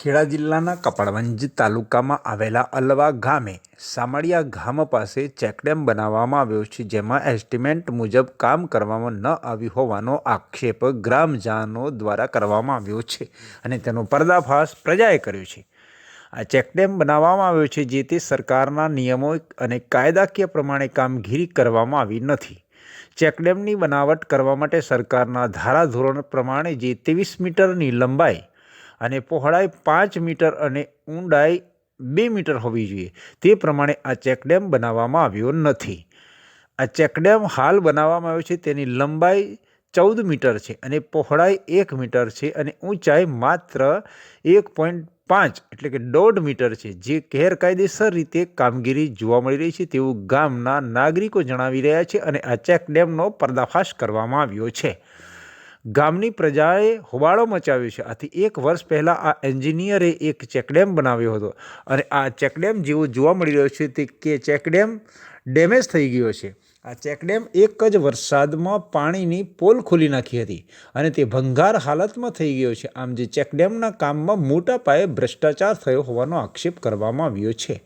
ખેડા જિલ્લાના કપડવંજ તાલુકામાં આવેલા અલવા ગામે સામળિયા ગામ પાસે ચેકડેમ બનાવવામાં આવ્યો છે, જેમાં એસ્ટિમેટ મુજબ કામ કરવામાં ન આવ્યું હોવાનો આક્ષેપ ગ્રામજનો દ્વારા કરવામાં આવ્યો છે અને તેનો પર્દાફાશ પ્રજાએ કર્યો છે. આ ચેકડેમ બનાવવામાં આવ્યો છે, જે તે સરકારના નિયમો અને કાયદાકીય પ્રમાણે કામગીરી કરવામાં આવી નથી. ચેકડેમની બનાવટ કરવા માટે સરકારના ધારાધોરણ પ્રમાણે જે ત્રેવીસ મીટરની લંબાઈ અને પહોળાઈ પાંચ મીટર અને ઊંડાઈ બે મીટર હોવી જોઈએ. તે પ્રમાણે આ ચેકડેમ બનાવવામાં આવ્યો નથી. આ ચેકડેમ હાલ બનાવવામાં આવ્યો છે. તેની લંબાઈ ચૌદ મીટર છે અને પહોળાઈ એક મીટર છે અને ઊંચાઈ માત્ર એક પોઈન્ટ પાંચ એટલે કે દોઢ મીટર છે. જે ગેરકાયદેસર રીતે કામગીરી જોવા મળી રહી છે તેવું ગામના નાગરિકો જણાવી રહ્યા છે અને આ ચેકડેમનો પર્દાફાશ કરવામાં આવ્યો છે. ગામની પ્રજાએ હોબાળો મચાવ્યો છે. આથી એક વર્ષ પહેલાં આ એન્જિનિયરે એક ચેકડેમ બનાવ્યો હતો અને આ ચેકડેમ જેવો જોવા મળી રહ્યો છે તે કે ચેકડેમ ડેમેજ થઈ ગયો છે. આ ચેકડેમ એક જ વરસાદમાં પાણીની પોલ ખોલી નાખી હતી અને તે ભંગાર હાલતમાં થઈ ગયો છે. આમ જે ચેકડેમના કામમાં મોટા પાયે ભ્રષ્ટાચાર થયો હોવાનો આક્ષેપ કરવામાં આવ્યો છે.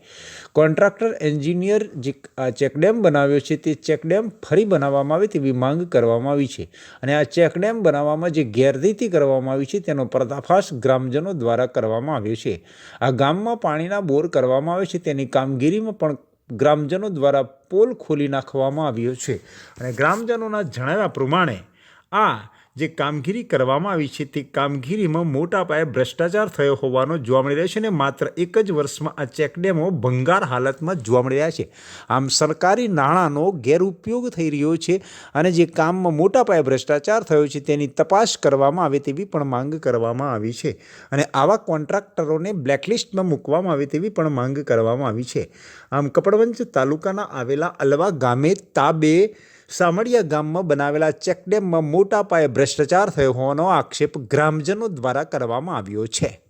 કોન્ટ્રાક્ટર એન્જિનિયર જે આ ચેકડેમ બનાવ્યો છે તે ચેકડેમ ફરી બનાવવામાં આવે તેવી માંગ કરવામાં આવી છે અને આ ચેકડેમ બનાવવામાં જે ગેરરીતિ કરવામાં આવી છે તેનો પર્દાફાશ ગ્રામજનો દ્વારા કરવામાં આવ્યો છે. આ ગામમાં પાણીના બોર કરવામાં આવે છે, તેની કામગીરીમાં પણ ગ્રામજનો દ્વારા પોલ ખોલી નાખવામાં આવ્યો છે. અને ગ્રામજનોના જણાવ્યા પ્રમાણે આ જે કામગીરી કરવામાં આવી છે તે કામગીરીમાં મોટા પાયે ભ્રષ્ટાચાર થયો હોવાનો જોવા મળી રહ્યો છે અને માત્ર એક જ વર્ષમાં આ ચેકડેમો ભંગાર હાલતમાં જોવા મળી રહ્યા છે. આમ સરકારી નાણાંનો ગેરઉપયોગ થઈ રહ્યો છે અને જે કામમાં મોટા પાયે ભ્રષ્ટાચાર થયો છે તેની તપાસ કરવામાં આવે તેવી પણ માંગ કરવામાં આવી છે અને આવા કોન્ટ્રાક્ટરોને બ્લેકલિસ્ટમાં મૂકવામાં આવે તેવી પણ માંગ કરવામાં આવી છે. આમ કપડવંજ તાલુકાના આવેલા અલવા ગામે તાબે સામળિયા ગામમાં બનાવેલા ચેકડેમમાં મોટા પાયે ભ્રષ્ટાચાર થયો હોવાનો આક્ષેપ ગ્રામજનો દ્વારા કરવામાં આવ્યો છે.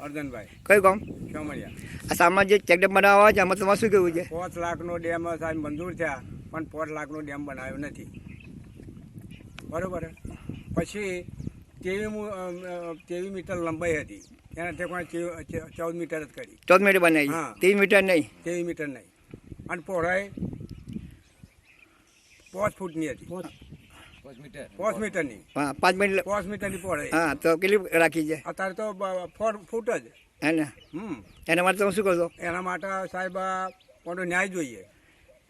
અર્જનભાઈ. કયું ગામ? ચોમડિયા આ સામાન ચેકડેમ બનાવવા છે આમાં તમારે શું કહેવું છે? પાંચ લાખનો ડેમ સાહેબ મંજૂર થયા પણ પાંચ લાખનો ડેમ બનાવ્યો નથી. બરોબર પછી તેવી તેવી મીટર લંબાઈ હતી. એના તે પણ ચે- ચે- ચૌદ મીટર જ કરી. ચૌદ મીટર બનાવી. હા. ત્રીસ મીટર નહીં. તેવી મીટર નહીં. અને પહોળાઈ પાંચ ફૂટની હતી. પાંચ મીટરની. પાંચ મિનિટ પાંચ મીટરની પહોળાઈ હા તો કેટલી રાખી છે? અત્યારે તો ફોર ફૂટ જ. હે ને હમ. એના માટે તમે શું કરશો એના માટે સાહેબ મોટો ન્યાય જોઈએ.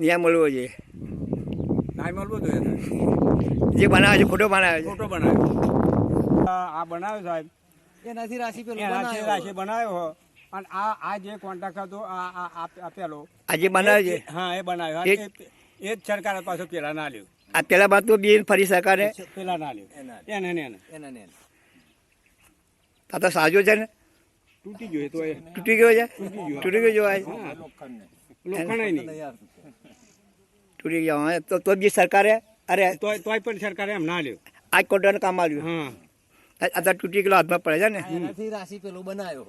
ન્યાય મળવો જોઈએ. ન્યાય મળવો જોઈએ. જે બનાવે છે ખોટો બનાવે છે. ફોટો બનાવ્યો આ આ બનાવ્યો સાહેબ. એનાથી રાશિ પેલો એનાથી બનાવ્યો. રાશિ બનાવ્યો હો. અને આ આ જે કોન્ટ્રાક્ટ હતો આ આ આ- આ પેલો આ જે બનાવ્યો છે? હા એ બનાવ્યો. એ- જ સરકાર પાછું પેલા ના લ્યો આ પેલા બાદ તો બી ફરી સરકારે? પેલા ના લ્યું એને ને એને. એના ને આ તો સાજો છે ને? તૂટી ગયો તો તૂટી ગયો છે? તૂટી ગયો. જોવાય. લોખંડ નહીં. તૂટી ગયો. હા તો તો બી સરકારે અરે તોય તોય પણ સરકારે એમ ના લ્યો આ કોટન કામ આવ્યું હા. આ તૂટી ગયેલો હાથમાં પડે છે ને? એનાથી રાશિ પેલો બનાવ્યો.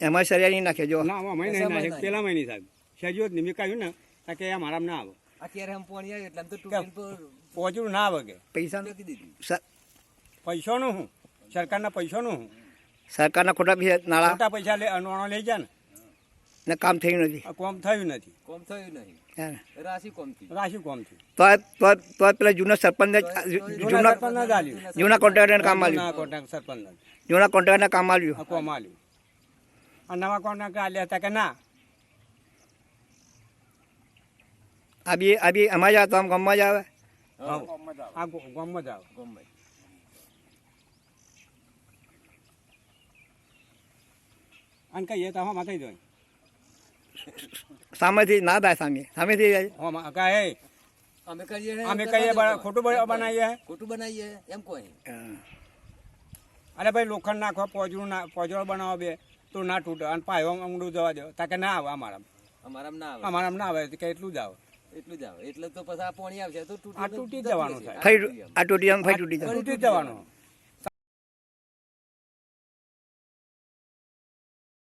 એમાં સરિયા નહીં નાખે જો. ના મહિને? પેલા મહિને સાહેબ નહીં મેં કહ્યું ને કે આ મારામાં ના આવે. અત્યારે આમ પાણી આવ્યું એટલે આમ તો પર પહોંચવું ના આવે કે. પૈસા નથી દીધી. સર- પૈસાનું શું સરકારના પૈસાનું હું? સરકારના ખોટા પૈસા નાળા. ખોટા પૈસા લે અનવાણો લઈ જાય ને. ને કામ થયું નથી. કોમ થયું નથી. કોમ થયું નહીં. રાશિ કોમથી રાશિ કોમ થયું. તો તો તો પેલા જૂના સરપંચ જૂના સરપંચ ના આલ્યું. જૂના કોન્ટ્રાક્ટરને કામ જૂના આવ્યું કોન્ટ્રાક્ટ સરપંચ જૂના કોન્ટ્રાક્ટરને કામ આવ્યું આ કોમ આલ્યું. અને નવા કોન્ટ્રાક્ટ આલ્યા હતા કે ના? આ બી આ બી એમાં જ આવે તો આમ ગામમાં જ આવે? હા. આ ગામમાં જ આવે. ગામમાં અને કહીએ તો હમાં કહી દો સામેથી ના થાય સામે. સામેથી જાય. હમાં કહે અમે કહીએ અમે કહીએ ખોટું બનાવીએ. ખોટું બનાવીએ. એમ કોઈ. અરે ભાઈ લોખંડ નાખો પોજરું ના પોજરો બનાવો બે તો ના તૂટે. અને પાયો ઊંડું જવા દો. તાકે ના આવે અમારા અમારામાં ના આવે. અમારા ના આવે કે એટલું જ આવે. એટલું જ આવે. એટલે તો પછી આ પાણી આવશે. તો તૂટી જવાનું. થાય. આ તૂટી આમ જાય તૂટી જવાનું.